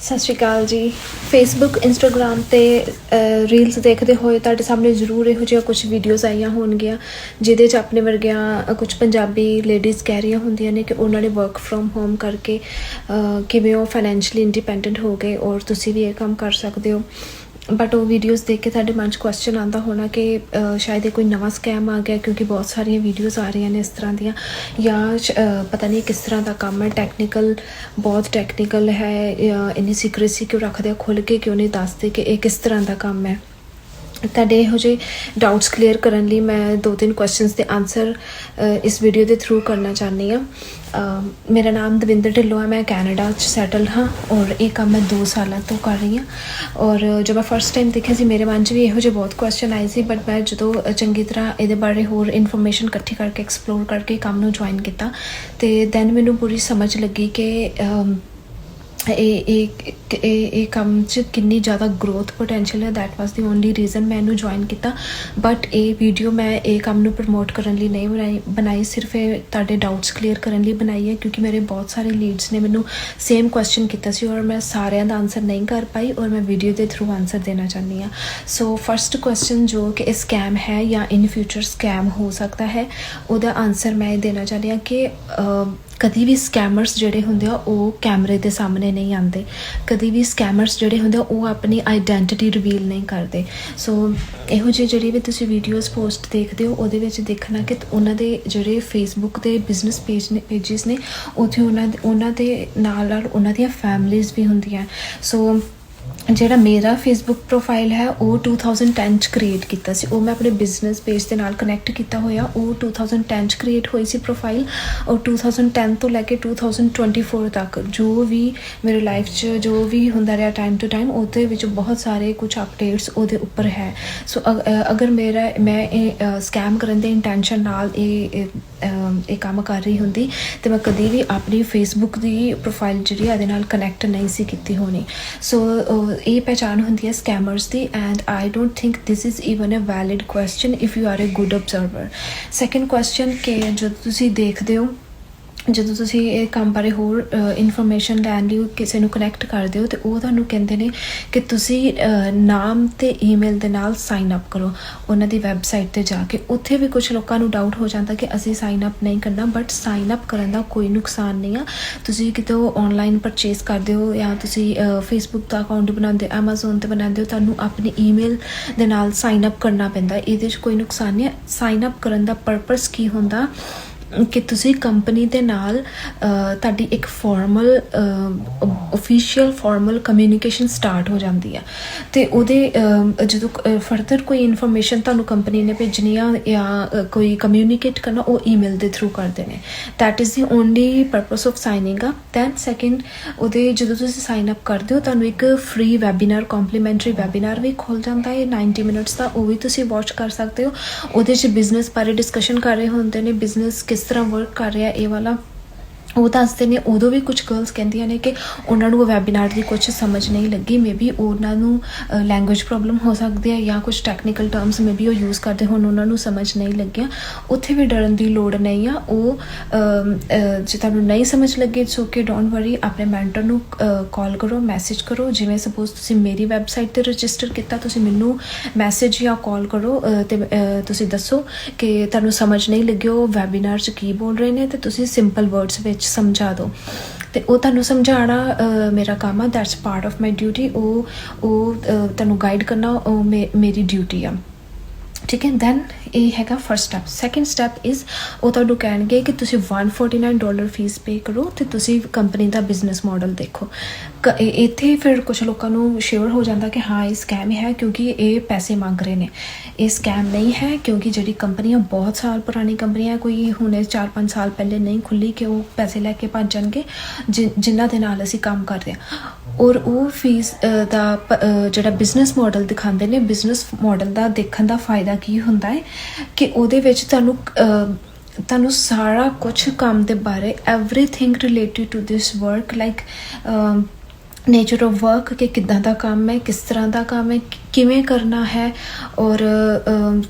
ਸਤਿ ਸ਼੍ਰੀ ਅਕਾਲ ਜੀ। Facebook Instagram ਤੇ ਰੀਲਸ ਦੇਖਦੇ ਹੋਏ ਤੁਹਾਡੇ ਸਾਹਮਣੇ ਜ਼ਰੂਰ ਇਹੋ ਜਿਹੀਆਂ ਕੁਝ ਵੀਡੀਓਜ਼ ਆਈਆਂ ਹੋਣਗੀਆਂ, ਜਿਹਦੇ 'ਚ ਆਪਣੇ ਵਰਗਿਆਂ ਕੁਝ ਪੰਜਾਬੀ ਲੇਡੀਜ਼ ਕਹਿ ਰਹੀਆਂ ਹੁੰਦੀਆਂ ਨੇ ਕਿ ਉਹਨਾਂ ਨੇ ਵਰਕ ਫਰੋਮ ਹੋਮ ਕਰਕੇ ਕਿਵੇਂ ਉਹ ਫਾਈਨੈਂਸ਼ੀਅਲੀ ਇੰਡੀਪੈਂਡੈਂਟ ਹੋ ਗਏ ਔਰ ਤੁਸੀਂ ਵੀ ਇਹ ਕੰਮ ਕਰ ਸਕਦੇ ਹੋ। ਬਟ ਉਹ ਵੀਡੀਓਜ਼ ਦੇਖ ਕੇ ਸਾਡੇ ਮਨ 'ਚ ਕੁਐਸਚਨ ਆਉਂਦਾ ਹੋਣਾ ਕਿ ਸ਼ਾਇਦ ਇਹ ਕੋਈ ਨਵਾਂ ਸਕੈਮ ਆ ਗਿਆ ਕਿਉਂਕਿ ਬਹੁਤ ਸਾਰੀਆਂ ਵੀਡੀਓਜ਼ ਆ ਰਹੀਆਂ ਨੇ ਇਸ ਤਰ੍ਹਾਂ ਦੀਆਂ। ਜਾਂ ਪਤਾ ਨਹੀਂ ਕਿਸ ਤਰ੍ਹਾਂ ਦਾ ਕੰਮ ਹੈ ਟੈਕਨੀਕਲ ਬਹੁਤ ਟੈਕਨੀਕਲ ਹੈ ਇੰਨੀ ਸੀਕ੍ਰੇਸੀ ਕਿਉਂ ਰੱਖਦੇ ਆ ਖੁੱਲ ਕੇ ਕਿਉਂ ਨਹੀਂ ਦੱਸਦੇ ਕਿ ਇਹ ਕਿਸ ਤਰ੍ਹਾਂ ਦਾ ਕੰਮ ਹੈ। ਤੁਹਾਡੇ ਇਹੋ ਜਿਹੇ ਡਾਊਟਸ ਕਲੀਅਰ ਕਰਨ ਲਈ ਮੈਂ ਦੋ ਤਿੰਨ ਕੁਐਸਚਨਸ ਦੇ ਆਨਸਰ ਇਸ ਵੀਡੀਓ ਦੇ ਥਰੂ ਕਰਨਾ ਚਾਹੁੰਦੀ ਹਾਂ। ਮੇਰਾ ਨਾਮ ਦਵਿੰਦਰ ਢਿੱਲੋਂ ਹੈ ਮੈਂ ਕੈਨੇਡਾ 'ਚ ਸੈਟਲ ਹਾਂ ਔਰ ਇਹ ਕੰਮ ਮੈਂ 2 ਸਾਲਾਂ ਤੋਂ ਕਰ ਰਹੀ ਹਾਂ। ਔਰ ਜਦੋਂ ਮੈਂ ਫਰਸਟ ਟਾਈਮ ਦੇਖਿਆ ਸੀ, ਮੇਰੇ ਮਨ 'ਚ ਵੀ ਇਹੋ ਜਿਹੇ ਬਹੁਤ ਕੁਐਸਚਨ ਆਏ ਸੀ ਬਟ ਮੈਂ ਜਦੋਂ ਚੰਗੀ ਤਰ੍ਹਾਂ ਇਹਦੇ ਬਾਰੇ ਹੋਰ ਇਨਫੋਰਮੇਸ਼ਨ ਇਕੱਠੀ ਕਰਕੇ ਐਕਸਪਲੋਰ ਕਰਕੇ ਕੰਮ ਨੂੰ ਜੁਆਇਨ ਕੀਤਾ, ਤੇ ਦੈਨ ਮੈਨੂੰ ਪੂਰੀ ਸਮਝ ਲੱਗੀ ਕਿ ਇਹ ਇਹ ਇਹ ਇਹ ਕੰਮ 'ਚ ਕਿੰਨੀ ਜ਼ਿਆਦਾ ਗਰੋਥ ਪੋਟੈਂਸ਼ੀਅਲ ਹੈ, that was the only reason ਮੈਂ ਇਹਨੂੰ ਜੁਆਇਨ ਕੀਤਾ। ਬਟ ਇਹ ਵੀਡੀਓ ਮੈਂ ਇਹ ਕੰਮ ਨੂੰ ਪ੍ਰਮੋਟ ਕਰਨ ਲਈ ਨਹੀਂ ਬਣਾਈ ਬਣਾਈ, ਸਿਰਫ ਇਹ ਤੁਹਾਡੇ ਡਾਊਟਸ ਕਲੀਅਰ ਕਰਨ ਲਈ ਬਣਾਈ ਹੈ, ਕਿਉਂਕਿ ਮੇਰੇ ਬਹੁਤ ਸਾਰੇ ਲੀਡਸ ਨੇ ਮੈਨੂੰ ਸੇਮ ਕੁਐਸਚਨ ਕੀਤਾ ਸੀ ਔਰ ਮੈਂ ਸਾਰਿਆਂ ਦਾ ਆਨਸਰ ਨਹੀਂ ਕਰ ਪਾਈ ਔਰ ਮੈਂ ਵੀਡੀਓ ਦੇ ਥਰੂ ਆਨਸਰ ਦੇਣਾ ਚਾਹੁੰਦੀ ਹਾਂ। ਸੋ ਫਰਸਟ ਕੁਐਸਚਨ ਜੋ ਕਿ ਇਹ ਸਕੈਮ ਹੈ ਜਾਂ ਇਨ ਫਿਊਚਰ ਸਕੈਮ ਹੋ ਸਕਦਾ ਹੈ, ਉਹਦਾ ਆਨਸਰ ਮੈਂ ਇਹ ਦੇਣਾ ਚਾਹੁੰਦੀ ਹਾਂ ਕਿ ਕਦੀ ਵੀ ਸਕੈਮਰਸ ਜਿਹੜੇ ਹੁੰਦੇ ਆ, ਉਹ ਕੈਮਰੇ ਦੇ ਸਾਹਮਣੇ ਨਹੀਂ ਆਉਂਦੇ। ਕਦੀ ਵੀ ਸਕੈਮਰਸ ਜਿਹੜੇ ਹੁੰਦੇ ਆ, ਉਹ ਆਪਣੀ ਆਇਡੈਂਟੀਟੀ ਰਿਵੀਲ ਨਹੀਂ ਕਰਦੇ। ਸੋ ਇਹੋ ਜਿਹੇ ਜਿਹੜੇ ਵੀ ਤੁਸੀਂ ਵੀਡੀਓਜ਼ ਪੋਸਟ ਦੇਖਦੇ ਹੋ, ਉਹਦੇ ਵਿੱਚ ਦੇਖਣਾ ਕਿ ਉਹਨਾਂ ਦੇ ਜਿਹੜੇ ਫੇਸਬੁੱਕ ਦੇ ਬਿਜ਼ਨਸ ਪੇਜ ਨੇ ਪੇजेस ਨੇ, ਉੱਥੇ ਉਹਨਾਂ ਦੇ ਉਹਨਾਂ ਦੇ ਨਾਲ ਨਾਲ ਉਹਨਾਂ ਦੀਆਂ ਫੈਮਲੀਆਂ ਵੀ ਹੁੰਦੀਆਂ। ਸੋ ਜਿਹੜਾ ਮੇਰਾ ਫੇਸਬੁੱਕ ਪ੍ਰੋਫਾਈਲ ਹੈ ਉਹ 2010 ਚ ਕ੍ਰੀਏਟ ਕੀਤਾ ਸੀ। ਉਹ ਮੈਂ ਆਪਣੇ ਬਿਜ਼ਨਸ ਪੇਜ ਦੇ ਨਾਲ ਕਨੈਕਟ ਕੀਤਾ ਹੋਇਆ। ਉਹ 2010 ਚ ਕ੍ਰੀਏਟ ਹੋਈ ਸੀ ਪ੍ਰੋਫਾਈਲ ਔਰ 2010 ਤੋਂ ਲੈ ਕੇ 2024 ਤੱਕ ਜੋ ਵੀ ਮੇਰੇ ਲਾਈਫ 'ਚ ਜੋ ਵੀ ਹੁੰਦਾ ਰਿਹਾ ਟਾਈਮ ਟੂ ਟਾਈਮ ਉਹਦੇ ਵਿੱਚ ਬਹੁਤ ਸਾਰੇ ਕੁਝ ਅਪਡੇਟਸ ਉਹਦੇ ਉੱਪਰ ਹੈ। ਸੋ ਅਗਰ ਮੇਰਾ ਮੈਂ ਇਹ ਸਕੈਮ ਕਰਨ ਦੇ ਇੰਟੈਂਸ਼ਨ ਨਾਲ ਇਹ ਇਹ, ਕੰਮ ਕਰ ਰਹੀ ਹੁੰਦੀ ਤੇ ਮੈਂ ਕਦੀ ਵੀ ਆਪਣੀ ਫੇਸਬੁੱਕ ਦੀ ਪ੍ਰੋਫਾਈਲ ਜਿਹੜੀ ਆ ਇਹਦੇ ਨਾਲ ਕਨੈਕਟ ਨਹੀਂ ਸੀ ਕੀਤੀ ਹੋਣੀ। ਸੋ ਇਹ ਪਹਿਚਾਨ ਹੁੰਦੀ ਹੈ scammers the and I don't think this is even a valid question if you are a good observer second question ਕਿ ਜਦੋਂ ਤੁਸੀਂ ਦੇਖਦੇ ਹੋ ਜਦੋਂ ਤੁਸੀਂ ਇਹ ਕੰਮ ਬਾਰੇ ਹੋਰ ਇਨਫੋਰਮੇਸ਼ਨ ਲੈਣ ਲਈ ਕਿਸੇ ਨੂੰ ਕਨੈਕਟ ਕਰਦੇ ਹੋ, ਤੇ ਉਹ ਤੁਹਾਨੂੰ ਕਹਿੰਦੇ ਨੇ ਕਿ ਤੁਸੀਂ ਨਾਮ ਤੇ ਈਮੇਲ ਦੇ ਨਾਲ ਸਾਈਨ ਅਪ ਕਰੋ। ਉਹਨਾਂ ਦੀ ਵੈਬਸਾਈਟ ਤੇ ਜਾ ਕੇ ਉੱਥੇ ਵੀ ਕੁਝ ਲੋਕਾਂ ਨੂੰ ਡਾਊਟ ਹੋ ਜਾਂਦਾ ਕਿ ਅਸੀਂ ਸਾਈਨ ਅਪ ਨਹੀਂ ਕਰਨਾ ਬਟ ਸਾਈਨ ਅਪ ਕਰਨ ਦਾ ਕੋਈ ਨੁਕਸਾਨ ਨਹੀਂ ਆ। ਤੁਸੀਂ ਕਿਤੇ ਆਨਲਾਈਨ ਪਰਚੇਸ ਕਰਦੇ ਹੋ ਜਾਂ ਤੁਸੀਂ ਫੇਸਬੁੱਕ ਦਾ ਅਕਾਊਂਟ ਬਣਾਉਂਦੇ ਹੋ, Amazon ਤੇ ਬਣਾਉਂਦੇ ਹੋ, ਤੁਹਾਨੂੰ ਆਪਣੀ ਈਮੇਲ ਦੇ ਨਾਲ ਸਾਈਨ ਅਪ ਕਰਨਾ ਪੈਂਦਾ। ਇਹਦੇ 'ਚ ਕੋਈ ਨੁਕਸਾਨ ਨਹੀਂ ਹੈ ਸਾਈਨ ਅਪ ਕਰਨ ਦਾ ਪਰਪਸ ਕੀ ਹੁੰਦਾ? ਕਿ ਤੁਸੀਂ ਕੰਪਨੀ ਦੇ ਨਾਲ ਤੁਹਾਡੀ ਇੱਕ formal official formal communication start ਹੋ ਜਾਂਦੀ ਆ। ਤੇ ਉਹਦੇ ਜਦੋਂ ਫਰਦਰ ਕੋਈ ਇਨਫੋਰਮੇਸ਼ਨ ਤੁਹਾਨੂੰ ਕੰਪਨੀ ਨੇ ਭੇਜਣੀ ਆ ਜਾਂ ਕੋਈ ਕਮਿਊਨੀਕੇਟ ਕਰਨਾ, ਉਹ ਈਮੇਲ ਦੇ ਥਰੂ ਕਰਦੇ ਨੇ that is the only purpose of signing up then second ਉਹਦੇ ਜਦੋਂ ਤੁਸੀਂ ਸਾਈਨ ਅਪ ਕਰਦੇ ਹੋ, ਤੁਹਾਨੂੰ ਇੱਕ ਫ੍ਰੀ ਵੈਬਿਨਾਰ ਕੰਪਲੀਮੈਂਟਰੀ ਵੈਬਿਨਾਰ ਵੀ ਖੁੱਲ ਜਾਂਦਾ ਹੈ। 90 ਮਿੰਟਸ ਦਾ ਉਹ ਵੀ ਤੁਸੀਂ ਵਾਚ ਕਰ ਸਕਦੇ ਹੋ। ਉਹਦੇ 'ਚ ਬਿਜ਼ਨਸ ਬਾਰੇ ਡਿਸਕਸ਼ਨ ਕਰ ਰਹੇ ਹੁੰਦੇ ਨੇ। ਬਿਜ਼ਨਸ ਕਿਸ ਤਰ੍ਹਾਂ ਵਰਕ ਕਰ ਰਿਹਾ ਇਹ ਵਾਲਾ। ਉਹ ਦੱਸਦੇ ਨੇ ਉਦੋਂ ਵੀ ਕੁਝ ਗਰਲਸ ਕਹਿੰਦੀਆਂ ਨੇ ਕਿ ਉਹਨਾਂ ਨੂੰ ਉਹ ਵੈਬਿਨਾਰ ਦੀ ਕੁਝ ਸਮਝ ਨਹੀਂ ਲੱਗੀ ਮੇਬੀ ਉਹਨਾਂ ਨੂੰ ਲੈਂਗੁਏਜ ਪ੍ਰੋਬਲਮ ਹੋ ਸਕਦੀ ਹੈ ਜਾਂ ਕੁਝ ਟੈਕਨੀਕਲ ਟਰਮਸ ਮੇਬੀ ਉਹ ਯੂਜ਼ ਕਰਦੇ ਹੋਣ ਉਹਨਾਂ ਨੂੰ ਸਮਝ ਨਹੀਂ ਲੱਗਿਆ। ਉੱਥੇ ਵੀ ਡਰਨ ਦੀ ਲੋੜ ਨਹੀਂ ਆ ਉਹ ਜੇ ਤੁਹਾਨੂੰ ਨਹੀਂ ਸਮਝ ਲੱਗੇ ਇਟਸ ਓਕੇ ਡੋਂਟ ਵਰੀ ਆਪਣੇ ਮੈਂਟਰ ਨੂੰ ਕਾਲ ਕਰੋ ਮੈਸੇਜ ਕਰੋ ਜਿਵੇਂ ਸਪੋਜ਼ ਤੁਸੀਂ ਮੇਰੀ ਵੈਬਸਾਈਟ ਤੇ ਰਜਿਸਟਰ ਕੀਤਾ ਤੁਸੀਂ ਮੈਨੂੰ ਮੈਸੇਜ ਜਾਂ ਕਾਲ ਕਰੋ ਅਹ, ਤੇ ਤੁਸੀਂ ਦੱਸੋ ਕਿ ਤੁਹਾਨੂੰ ਸਮਝ ਨਹੀਂ ਲੱਗਿਆ ਉਹ ਵੈਬਿਨਾਰ 'ਚ ਕੀ ਬੋਲ ਰਹੇ ਨੇ ਤੇ ਤੁਸੀਂ ਸਿੰਪਲ ਵਰਡਸ ਵਿੱਚ ਸਮਝਾ ਦਿਓ ਤੇ ਉਹ ਤੁਹਾਨੂੰ ਸਮਝਾਉਣਾ ਮੇਰਾ ਕੰਮ ਆ। That's part of my duty ਉਹ ਉਹ ਤੁਹਾਨੂੰ ਗਾਈਡ ਕਰਨਾ, ਉਹ ਮੇਰੀ ਡਿਊਟੀ ਆ। ਠੀਕ ਹੈ ਦੈਨ ਇਹ ਹੈਗਾ first step second step is ਉਹ ਤੁਹਾਨੂੰ ਕਹਿਣਗੇ ਕਿ ਤੁਸੀਂ 149 ਡਾਲਰ ਫੀਸ ਪੇ ਕਰੋ ਤੇ ਤੁਸੀਂ ਕੰਪਨੀ ਦਾ ਬਿਜ਼ਨਸ ਮਾਡਲ ਦੇਖੋ। ਕ- ਇੱਥੇ ਫਿਰ ਕੁਝ ਲੋਕਾਂ ਨੂੰ ਸ਼ੋਰ ਹੋ ਜਾਂਦਾ ਕਿ ਹਾਂ, ਇਹ ਸਕੈਮ ਹੈ ਕਿਉਂਕਿ ਇਹ ਪੈਸੇ ਮੰਗ ਰਹੇ ਨੇ। ਇਹ ਸਕੈਮ ਨਹੀਂ ਹੈ ਕਿਉਂਕਿ ਜਿਹੜੀ ਕੰਪਨੀਆਂ ਬਹੁਤ ਸਾਲ ਪੁਰਾਣੀ ਕੰਪਨੀਆਂ, ਕੋਈ ਹੁਣੇ 4-5 ਸਾਲ ਪਹਿਲੇ ਨਹੀਂ ਖੁੱਲੀ ਕਿ ਉਹ ਪੈਸੇ ਲੈ ਕੇ ਭੱਜ ਜਾਣਗੇ, ਜਿ- ਜਿਨ੍ਹਾਂ ਦੇ ਨਾਲ ਅਸੀਂ ਕੰਮ ਕਰਦੇ ਹਾਂ। ਔਰ ਉਹ ਫੀਸ ਦਾ ਜਿਹੜਾ ਬਿਜ਼ਨਸ ਮਾਡਲ ਦਿਖਾਉਂਦੇ ਨੇ ਬਿਜ਼ਨਸ ਮਾਡਲ ਦਾ ਦੇਖਣ ਦਾ ਫਾਇਦਾ ਕੀ ਹੁੰਦਾ ਹੈ? ਕਿ ਉਹਦੇ ਵਿੱਚ ਤੁਹਾਨੂੰ ਤੁਹਾਨੂੰ ਸਾਰਾ ਕੁਝ ਕੰਮ ਦੇ ਬਾਰੇ everything related to this work like nature of work ਕਿ ਕਿੱਦਾਂ ਦਾ ਕੰਮ ਹੈ, ਕਿਸ ਤਰ੍ਹਾਂ ਦਾ ਕੰਮ ਹੈ ਕਿਵੇਂ ਕਰਨਾ ਹੈ ਔਰ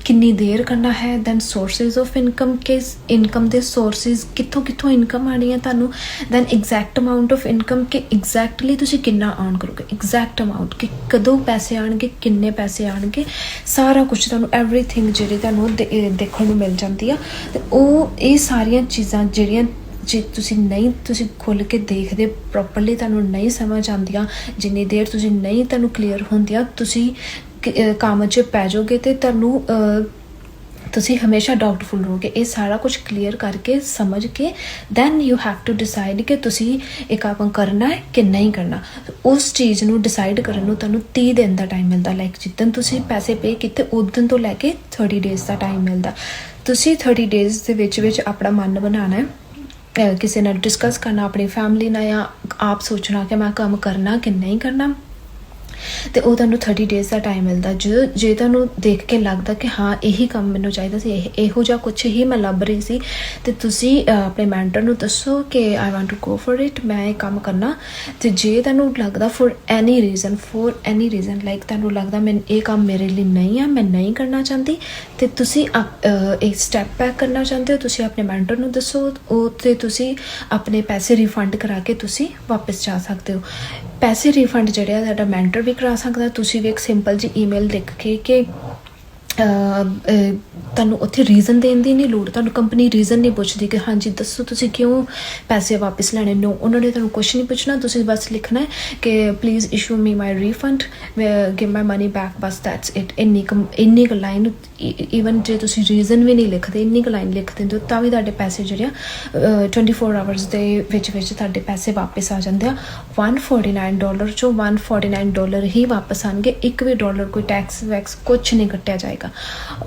ਕਿੰਨੀ ਦੇਰ ਕਰਨਾ ਹੈ ਦੈਨ ਸੋਰਸਸ ਆਫ ਇਨਕਮ ਕਿਸ ਇਨਕਮ ਦੇ ਸੋਰਸਸ ਕਿੱਥੋਂ ਕਿੱਥੋਂ ਇਨਕਮ ਆਣੀ ਹੈ ਤੁਹਾਨੂੰ? Then exact amount of income ਕਿ ਐਗਜ਼ੈਕਟਲੀ ਤੁਸੀਂ ਕਿੰਨਾ ਅਰਨ ਕਰੋਗੇ? ਐਗਜ਼ੈਕਟ ਅਮਾਉਂਟ ਕਿ ਕਦੋਂ ਪੈਸੇ ਆਣਗੇ ਕਿੰਨੇ ਪੈਸੇ ਆਣਗੇ ਸਾਰਾ ਕੁਝ ਤੁਹਾਨੂੰ ਐਵਰੀਥਿੰਗ ਜਿਹੜੀ ਤੁਹਾਨੂੰ ਦੇ- ਦੇਖਣ ਨੂੰ ਮਿਲ ਜਾਂਦੀ ਆ। ਤੇ ਉਹ, ਇਹ ਸਾਰੀਆਂ ਚੀਜ਼ਾਂ ਜਿਹੜੀਆਂ ਜੇ ਤੁਸੀਂ ਨਹੀਂ, ਤੁਸੀਂ ਖੁੱਲ ਕੇ ਦੇਖਦੇ ਪ੍ਰੋਪਰਲੀ ਤੁਹਾਨੂੰ ਨਹੀਂ ਸਮਝ ਆਉਂਦੀਆਂ, ਜਿੰਨੀ ਦੇਰ ਤੁਸੀਂ ਨਹੀਂ ਤੁਹਾਨੂੰ ਕਲੀਅਰ ਹੁੰਦੀਆਂ, ਤੁਸੀਂ ਕੰਮ 'ਚ ਪੈ ਜਾਓਗੇ ਤੇ ਤੁਹਾਨੂੰ ਤੁਸੀਂ ਹਮੇਸ਼ਾ ਡਾਊਟਫੁਲ ਰਹੋਗੇ। ਇਹ ਸਾਰਾ ਕੁਝ ਕਲੀਅਰ ਕਰਕੇ, ਸਮਝ ਕੇ then you have to decide ਕਿ ਤੁਸੀਂ ਇਹ ਕੰਮ ਕਰਨਾ ਹੈ ਕਿ ਨਹੀਂ ਕਰਨਾ। ਉਸ ਚੀਜ਼ ਨੂੰ ਡਿਸਾਈਡ ਕਰਨ ਨੂੰ ਤੁਹਾਨੂੰ 30 ਦਿਨ ਦਾ ਟਾਈਮ ਮਿਲਦਾ। ਲਾਈਕ ਜਿੱਦਨ ਤੁਸੀਂ ਪੈਸੇ ਪੇ ਕੀਤੇ, ਉਦੋਂ ਤੋਂ ਲੈ ਕੇ 30 ਡੇਜ਼ ਦਾ ਟਾਈਮ ਮਿਲਦਾ। ਤੁਸੀਂ 30 ਡੇਜ਼ ਦੇ ਵਿੱਚ ਵਿੱਚ ਆਪਣਾ ਮਨ ਬਣਾਉਣਾ ਹੈ। ਕਿਸੇ ਨਾਲ ਡਿਸਕਸ ਕਰਨਾ, ਆਪਣੀ ਫੈਮਿਲੀ ਨਾਲ ਜਾਂ ਆਪ ਸੋਚਣਾ ਕਿ ਮੈਂ ਕੰਮ ਕਰਨਾ ਕਿ ਨਹੀਂ ਕਰਨਾ। ਤੇ ਉਹ ਤੁਹਾਨੂੰ 30 ਡੇਜ਼ ਦਾ ਟਾਈਮ ਮਿਲਦਾ। ਜੇ ਜੇ ਤੁਹਾਨੂੰ ਦੇਖ ਕੇ ਲੱਗਦਾ ਕਿ ਹਾਂ, ਇਹੀ ਕੰਮ ਮੈਨੂੰ ਚਾਹੀਦਾ ਸੀ, ਇਹੋ ਜਿਹਾ ਕੁਝ ਹੀ ਮੈਂ ਲੱਭ ਰਹੀ ਸੀ, ਤੇ ਤੁਸੀਂ ਆਪਣੇ ਮੈਂਟਰ ਨੂੰ ਦੱਸੋ ਕਿ I want to go for it ਮੈਂ ਇਹ ਕੰਮ ਕਰਨਾ। ਤੇ ਜੇ ਤੁਹਾਨੂੰ ਲੱਗਦਾ for any reason for any reason like ਤੁਹਾਨੂੰ ਲੱਗਦਾ ਮੈਂ ਇਹ ਕੰਮ ਮੇਰੇ ਲਈ ਨਹੀਂ ਆ, ਮੈਂ ਨਹੀਂ ਕਰਨਾ ਚਾਹੁੰਦੀ, ਤੇ ਤੁਸੀਂ ਇੱਕ ਸਟੈਪ ਬੈਕ ਕਰਨਾ ਚਾਹੁੰਦੇ ਹੋ, ਤੁਸੀਂ ਆਪਣੇ ਮੈਂਟਰ ਨੂੰ ਦੱਸੋ, ਉਹ ਤੇ ਤੁਸੀਂ ਆਪਣੇ ਪੈਸੇ ਰਿਫੰਡ ਕਰਾ ਕੇ ਤੁਸੀਂ ਵਾਪਸ ਜਾ ਸਕਦੇ ਹੋ। ਪੈਸੇ ਰਿਫੰਡ ਜਿਹੜੇ ਆ, ਤੁਹਾਡਾ ਮੈਂਟਰ ਵੀ ਕਰਾ ਸਕਦਾ ਤੁਸੀਂ ਵੀ ਇੱਕ ਸਿੰਪਲ ਜੀ ਈਮੇਲ ਲਿਖ ਕੇ ਕਿ ਤੁਹਾਨੂੰ ਉੱਥੇ ਰੀਜ਼ਨ ਦੇਣ ਦੀ ਨਹੀਂ ਲੋੜ ਤੁਹਾਨੂੰ ਕੰਪਨੀ ਰੀਜ਼ਨ ਨਹੀਂ ਪੁੱਛਦੀ ਕਿ ਹਾਂਜੀ ਦੱਸੋ ਤੁਸੀਂ ਕਿਉਂ ਪੈਸੇ ਵਾਪਸ ਲੈਣੇ? ਨੋ ਉਹਨਾਂ ਨੇ ਤੁਹਾਨੂੰ ਕੁਝ ਨਹੀਂ ਪੁੱਛਣਾ ਤੁਸੀਂ ਬਸ ਲਿਖਣਾ ਹੈ ਕਿ please issue me my refund give my money back bus that's it ਇੰਨੀ ਕੁ- ਇੰਨੀ ਕੁ ਲਾਈਨ ਈਵਨ e-, ਜੇ ਤੁਸੀਂ ਰੀਜ਼ਨ ਵੀ ਨਹੀਂ ਲਿਖਦੇ ਇੰਨੀ ਕੁ ਲਾਈਨ ਲਿਖ ਦਿੰਦੇ ਹੋ ਤਾਂ ਵੀ ਤੁਹਾਡੇ ਪੈਸੇ ਜਿਹੜੇ ਆ ਅਹ, 24 ਆਵਰਸ ਦੇ ਵਿੱਚ ਵਿੱਚ ਤੁਹਾਡੇ ਪੈਸੇ ਵਾਪਸ ਆ ਜਾਂਦੇ ਆ। 149 ਡਾਲਰ ਚੋਂ 149 ਡਾਲਰ ਹੀ ਵਾਪਸ ਆਣਗੇ। ਇੱਕ ਵੀ ਡਾਲਰ ਕੋਈ ਟੈਕਸ ਵੈਕਸ ਕੁਝ ਨਹੀਂ ਕੱਟਿਆ ਜਾਏਗਾ।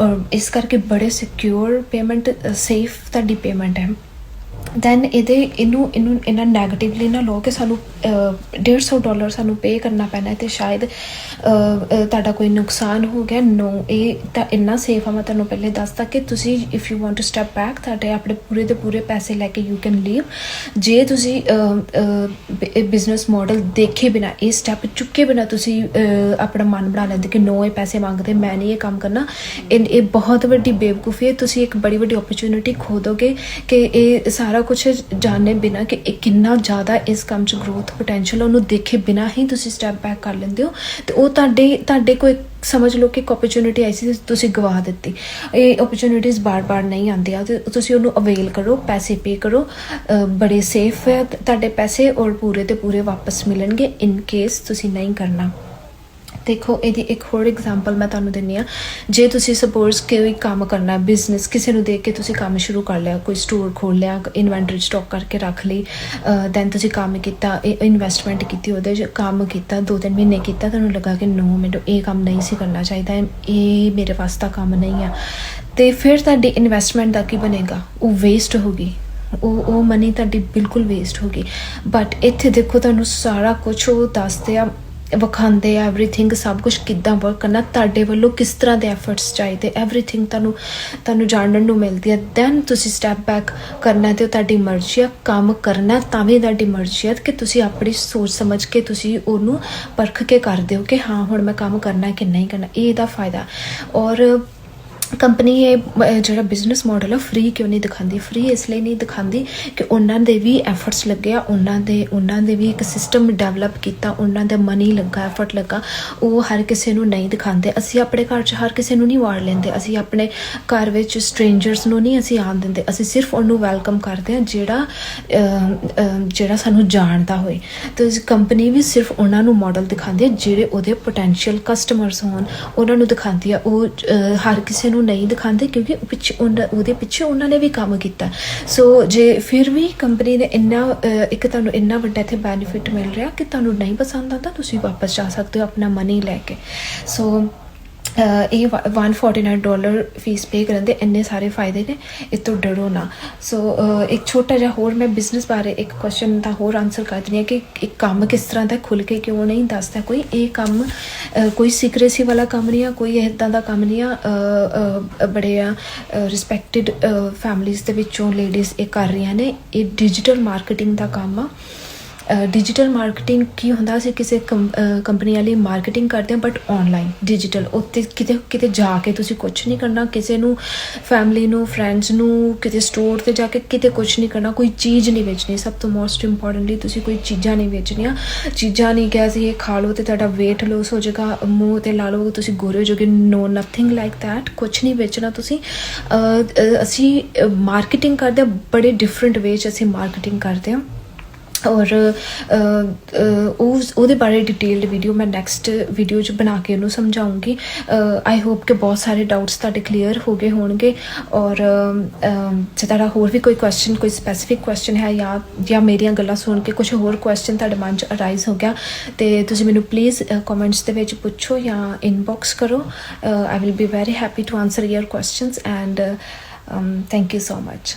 ਔਰ ਇਸ ਕਰਕੇ ਬੜੇ ਸਿਕਿਉਰ ਪੇਮੈਂਟ ਸੇਫ ਤੁਹਾਡੀ ਪੇਮੈਂਟ ਹੈ। ਦੈਨ ਇਹਦੇ, ਇਹਨੂੰ ਇਹਨੂੰ, ਇਹਨਾਂ ਨੈਗੇਟਿਵਲੀ ਨਾ ਲੋ ਕਿ ਸਾਨੂੰ 150 ਡਾਲਰ ਸਾਨੂੰ ਪੇ ਕਰਨਾ ਪੈਣਾ ਤੇ ਸ਼ਾਇਦ ਤੁਹਾਡਾ ਕੋਈ ਨੁਕਸਾਨ ਹੋ ਗਿਆ। ਨੋ ਇਹ ਤਾਂ ਇੰਨਾ ਸੇਫ ਆ, ਮੈਂ ਤੁਹਾਨੂੰ ਪਹਿਲੇ ਦੱਸਤਾ ਕਿ ਤੁਸੀਂ if you want to step back ਤੁਹਾਡੇ ਆਪਣੇ ਪੂਰੇ ਦੇ ਪੂਰੇ ਪੈਸੇ ਲੈ ਕੇ ਯੂ ਕੈਨ ਲੀਵ ਜੇ ਤੁਸੀਂ ਇਹ ਬਿਜ਼ਨਸ ਮਾਡਲ ਦੇਖੇ ਬਿਨਾ, ਇਹ ਸਟੈਪ ਚੁੱਕੇ ਬਿਨਾ ਤੁਸੀਂ ਆਪਣਾ ਮਨ ਬਣਾ ਲੈਂਦੇ ਕਿ ਨੋ ਇਹ ਪੈਸੇ ਮੰਗਦੇ, ਮੈਂ ਨਹੀਂ ਇਹ ਕੰਮ ਕਰਨਾ। ਇਹ ਬਹੁਤ ਵੱਡੀ ਬੇਵਕੂਫੀ ਹੈ। ਤੁਸੀਂ ਇੱਕ ਬੜੀ ਵੱਡੀ ਓਪਰਚ्युनिटी ਖੋਦੋਗੇ ਕਿ ਇਹ ਸਾਰਾ ਕੁਝ ਜਾਣੇ ਬਿਨਾ ਕਿ ਇਹ ਕਿੰਨਾ ਜ਼ਿਆਦਾ ਇਸ ਕੰਮ 'ਚ ਗਰੋਥ ਪੋਟੈਂਸ਼ੀਅਲ ਉਹਨੂੰ ਦੇਖੇ ਬਿਨਾ ਹੀ ਤੁਸੀਂ ਸਟੈਪ ਬੈਕ ਕਰ ਲੈਂਦੇ ਹੋ। ਤੇ ਉਹ ਤੁਹਾਡੇ ਤੁਹਾਡੇ ਕੋਈ ਸਮਝ ਲਓ ਕਿ ਇੱਕ ਓਪਰਚ्युनिटी ਆਈ ਸੀ, ਤੁਸੀਂ ਗਵਾ ਦਿੱਤੀ। ਇਹ ਓਪਰਚ्युनिटीज ਬਾਰ-ਬਾਰ ਨਹੀਂ ਆਉਂਦੀਆਂ ਤੇ ਤੁਸੀਂ ਉਹਨੂੰ ਅਵੇਲ ਕਰੋ, ਪੈਸੇ ਪੇ ਕਰੋ ਬੜੇ ਸੇਫ ਹੈ, ਤੁਹਾਡੇ ਪੈਸੇ ਔਰ ਪੂਰੇ ਤੇ ਪੂਰੇ ਵਾਪਸ ਮਿਲਣਗੇ ਇਨ ਕੇਸ ਤੁਸੀਂ ਨਹੀਂ ਕਰਨਾ। ਦੇਖੋ, ਇਹਦੀ ਇੱਕ ਹੋਰ ਐਗਜ਼ਾਮਪਲ ਮੈਂ ਤੁਹਾਨੂੰ ਦਿੰਨੀ ਆ ਜੇ ਤੁਸੀਂ ਸਪੋਜ਼ ਕੋਈ ਕੰਮ ਕਰਨਾ ਬਿਜ਼ਨਸ ਕਿਸੇ ਨੂੰ ਦੇਖ ਕੇ ਤੁਸੀਂ ਕੰਮ ਸ਼ੁਰੂ ਕਰ ਲਿਆ, ਕੋਈ ਸਟੋਰ ਖੋਲ ਲਿਆ ਇਨਵੈਂਟਰੀ ਸਟਾਕ ਕਰਕੇ ਰੱਖ ਲਈ ਦੈਨ ਤੁਸੀਂ ਕੰਮ ਕੀਤਾ ਇਨਵੈਸਟਮੈਂਟ ਕੀਤੀ, ਉਹਦੇ 'ਚ ਕੰਮ ਕੀਤਾ, ਦੋ ਤਿੰਨ ਮਹੀਨੇ ਕੀਤਾ, ਤੁਹਾਨੂੰ ਲੱਗਾ ਕਿ ਨੋ ਮੈਨੂੰ ਇਹ ਕੰਮ ਨਹੀਂ ਸੀ ਕਰਨਾ ਚਾਹੀਦਾ, ਇਹ ਮੇਰੇ ਵਾਸਤੇ ਕੰਮ ਨਹੀਂ ਆ। ਤੇ ਫਿਰ ਤੁਹਾਡੀ ਇਨਵੈਸਟਮੈਂਟ ਦਾ ਕੀ ਬਣੇਗਾ? ਉਹ ਵੇਸਟ ਹੋਗੀ ਉਹ ਉਹ ਮਨੀ ਤੁਹਾਡੀ ਬਿਲਕੁਲ ਵੇਸਟ ਹੋ ਗਈ। ਬਟ ਇੱਥੇ ਦੇਖੋ, ਤੁਹਾਨੂੰ ਸਾਰਾ ਕੁਝ ਉਹ ਦੱਸਦੇ ਆ ਵਿਖਾਉਂਦੇ ਆ ਐਵਰੀਥਿੰਗ ਸਭ ਕੁਝ ਕਿੱਦਾਂ ਵਰਕ ਕਰਨਾ, ਤੁਹਾਡੇ ਵੱਲੋਂ ਕਿਸ ਤਰ੍ਹਾਂ ਦੇ ਐਫਰਟਸ ਚਾਹੀਦੇ? ਐਵਰੀਥਿੰਗ ਤੁਹਾਨੂੰ ਤੁਹਾਨੂੰ ਜਾਣਨ ਨੂੰ ਮਿਲਦੀ ਹੈ ਦੈਨ ਤੁਸੀਂ ਸਟੈਪ ਬੈਕ ਕਰਨਾ ਤੇ ਉਹ ਤੁਹਾਡੀ ਮਰਜ਼ੀ ਆ, ਕੰਮ ਕਰਨਾ ਤਾਂ ਵੀ ਤੁਹਾਡੀ ਮਰਜ਼ੀ ਆ ਕਿ ਤੁਸੀਂ ਆਪਣੀ ਸੋਚ ਸਮਝ ਕੇ ਤੁਸੀਂ ਉਹਨੂੰ ਪਰਖ ਕੇ ਕਰਦੇ ਹੋ ਕਿ ਹਾਂ, ਹੁਣ ਮੈਂ ਕੰਮ ਕਰਨਾ ਕਿ ਨਹੀਂ ਕਰਨਾ। ਇਹ ਇਹਦਾ ਫਾਇਦਾ। ਔਰ ਕੰਪਨੀ ਇਹ ਜਿਹੜਾ ਬਿਜ਼ਨਸ ਮਾਡਲ ਆ ਫ੍ਰੀ ਕਿਉਂ ਨਹੀਂ ਦਿਖਾਉਂਦੀ? ਫ੍ਰੀ ਇਸ ਲਈ ਨਹੀਂ ਦਿਖਾਉਂਦੀ ਕਿ ਉਹਨਾਂ ਦੇ ਵੀ ਐਫਰਟਸ ਲੱਗਿਆ, ਉਹਨਾਂ ਦੇ ਉਹਨਾਂ ਦੇ ਵੀ ਇੱਕ ਸਿਸਟਮ ਡਿਵੈਲਪ ਕੀਤਾ, ਉਹਨਾਂ ਦਾ ਮਨੀ ਲੱਗਾ ਐਫਰਟ ਲੱਗਾ, ਉਹ ਹਰ ਕਿਸੇ ਨੂੰ ਨਹੀਂ ਦਿਖਾਉਂਦੇ। ਅਸੀਂ ਆਪਣੇ ਘਰ 'ਚ ਹਰ ਕਿਸੇ ਨੂੰ ਨਹੀਂ ਵਾੜ ਲੈਂਦੇ। ਅਸੀਂ ਆਪਣੇ ਘਰ ਵਿੱਚ ਸਟ੍ਰੇਂਜਰਸ ਨੂੰ ਨਹੀਂ ਅਸੀਂ ਆਉਣ ਦਿੰਦੇ। ਅਸੀਂ ਸਿਰਫ ਉਹਨੂੰ ਵੈਲਕਮ ਕਰਦੇ ਹਾਂ ਜਿਹੜਾ ਜਿਹੜਾ ਸਾਨੂੰ ਜਾਣਦਾ ਹੋਏ। ਤੇ ਕੰਪਨੀ ਵੀ ਸਿਰਫ ਉਹਨਾਂ ਨੂੰ ਮਾਡਲ ਦਿਖਾਉਂਦੀ ਹੈ ਜਿਹੜੇ ਉਹਦੇ ਪੋਟੈਂਸ਼ੀਅਲ ਕਸਟਮਰਸ ਹੋਣ। ਉਹਨਾਂ ਨੂੰ ਦਿਖਾਉਂਦੀ ਆ ਉਹ ਹਰ ਕਿਸੇ ਨੂੰ ਨਹੀਂ ਦਿਖਾਉਂਦੇ ਕਿਉਂਕਿ ਪਿੱਛੇ ਉਹਨਾਂ- ਉਹਦੇ ਪਿੱਛੇ ਉਹਨਾਂ ਨੇ ਵੀ ਕੰਮ ਕੀਤਾ। ਸੋ ਜੇ ਫਿਰ ਵੀ ਕੰਪਨੀ ਨੇ ਇੰਨਾ ਇੱਕ ਤੁਹਾਨੂੰ ਇੰਨਾ ਵੱਡਾ ਇੱਥੇ ਬੈਨੀਫਿਟ ਮਿਲ ਰਿਹਾ ਕਿ ਤੁਹਾਨੂੰ ਨਹੀਂ ਪਸੰਦ ਆਉਂਦਾ, ਤੁਸੀਂ ਵਾਪਸ ਜਾ ਸਕਦੇ ਹੋ ਆਪਣਾ ਮਨੀ ਲੈ ਕੇ। ਸੋ ਇਹ ਵ- 149 ਡਾਲਰ ਫੀਸ ਪੇ ਕਰਨ ਦੇ ਇੰਨੇ ਸਾਰੇ ਫਾਇਦੇ ਨੇ, ਇਹ ਤੋਂ ਡਰੋ ਨਾ। ਸੋ ਇੱਕ ਛੋਟਾ ਜਿਹਾ ਹੋਰ ਮੈਂ ਬਿਜ਼ਨਸ ਬਾਰੇ ਇੱਕ ਕੁਐਸਚਨ ਦਾ ਹੋਰ ਆਨਸਰ ਕਰ ਦਿੰਦੀ ਹਾਂ ਕਿ ਇੱਕ ਕੰਮ ਕਿਸ ਤਰ੍ਹਾਂ ਦਾ ਖੁੱਲ ਕੇ ਕਿਉਂ ਨਹੀਂ ਦੱਸਦਾ ਕੋਈ। ਇਹ ਕੰਮ ਕੋਈ ਸੀਕ੍ਰੇਸੀ ਵਾਲਾ ਕੰਮ ਨਹੀਂ ਆ, ਕੋਈ ਇਦਾਂ ਦਾ ਕੰਮ ਨਹੀਂ ਆ। ਬੜੇ ਆ ਰਿਸਪੈਕਟਿਡ ਫੈਮਲੀਆਂ ਦੇ ਵਿੱਚੋਂ ਲੇਡੀਜ਼ ਇਹ ਕਰ ਰਹੀਆਂ ਨੇ। ਇਹ ਡਿਜੀਟਲ ਮਾਰਕੀਟਿੰਗ ਦਾ ਕੰਮ ਆ। ਡਿਜੀਟਲ ਮਾਰਕੀਟਿੰਗ ਕੀ ਹੁੰਦਾ? ਸੀ ਕਿਸੇ ਕੰਪਨੀ ਵਾਲੀ ਮਾਰਕੀਟਿੰਗ ਕਰਦੇ ਆ ਬਟ ਆਨਲਾਈਨ ਡਿਜੀਟਲ ਉੱਤੇ ਕਿਤੇ ਕਿਤੇ ਜਾ ਕੇ ਤੁਸੀਂ ਕੁਝ ਨਹੀਂ ਕਰਨਾ। ਕਿਸੇ ਨੂੰ ਫੈਮਿਲੀ ਨੂੰ ਫਰੈਂਡਸ ਨੂੰ, ਕਿਤੇ ਸਟੋਰ ਤੇ ਜਾ ਕੇ ਕਿਤੇ ਕੁਝ ਨਹੀਂ ਕਰਨਾ। ਕੋਈ ਚੀਜ਼ ਨਹੀਂ ਵੇਚਣੀ। ਸਭ ਤੋਂ ਮੋਸਟ ਇੰਪੋਰਟੈਂਟਲੀ ਤੁਸੀਂ ਕੋਈ ਚੀਜ਼ਾਂ ਨਹੀਂ ਵੇਚਣੀਆਂ। ਚੀਜ਼ਾਂ ਨਹੀਂ ਕਿਹਾ ਸੀ, ਇਹ ਖਾ ਲਓ ਤੇ ਤੁਹਾਡਾ weight loss ਹੋ ਜਾਏਗਾ, ਮੂੰਹ ਤੇ ਲਾ ਲਓ ਤੁਸੀਂ ਗੋਰੇ ਹੋ ਜਾਓਗੇ। ਨੋ ਨਥਿੰਗ ਲਾਈਕ ਥੈਟ ਕੁਝ ਨਹੀਂ ਵੇਚਣਾ ਤੁਸੀਂ। ਅਸੀਂ ਮਾਰਕੀਟਿੰਗ ਕਰਦੇ ਹਾਂ, ਬੜੇ ਡਿਫਰੈਂਟ ਵੇ ਚ ਅਸੀਂ ਮਾਰਕੀਟਿੰਗ ਕਰਦੇ ਹਾਂ। ਔਰ ਅ, ਉਸ ਉਹਦੇ ਬਾਰੇ ਡਿਟੇਲਡ ਵੀਡੀਓ ਮੈਂ ਨੈਕਸਟ ਵੀਡੀਓ 'ਚ ਬਣਾ ਕੇ ਉਹਨੂੰ ਸਮਝਾਉਂਗੀ। ਆਈ ਹੋਪ ਕਿ ਬਹੁਤ ਸਾਰੇ ਡਾਊਟਸ ਤੁਹਾਡੇ ਕਲੀਅਰ ਹੋ ਗਏ ਹੋਣਗੇ। ਔਰ ਜੇ ਤੁਹਾਡਾ ਹੋਰ ਵੀ ਕੋਈ ਕੁਐਸਚਨ ਕੋਈ ਸਪੈਸੀਫਿਕ ਕੁਐਸਚਨ ਹੈ ਜਾਂ ਜਾਂ ਮੇਰੀਆਂ ਗੱਲਾਂ ਸੁਣ ਕੇ ਕੁਝ ਹੋਰ ਕੁਐਸਚਨ ਤੁਹਾਡੇ ਮਨ 'ਚ ਅਰਾਈਜ਼ ਹੋ ਗਿਆ ਤੇ ਤੁਸੀਂ ਮੈਨੂੰ ਪਲੀਜ਼ ਕਮੈਂਟਸ ਦੇ ਵਿੱਚ ਪੁੱਛੋ ਜਾਂ ਇਨਬਾਕਸ ਕਰੋ। I will be very happy to answer your questions and thank you so much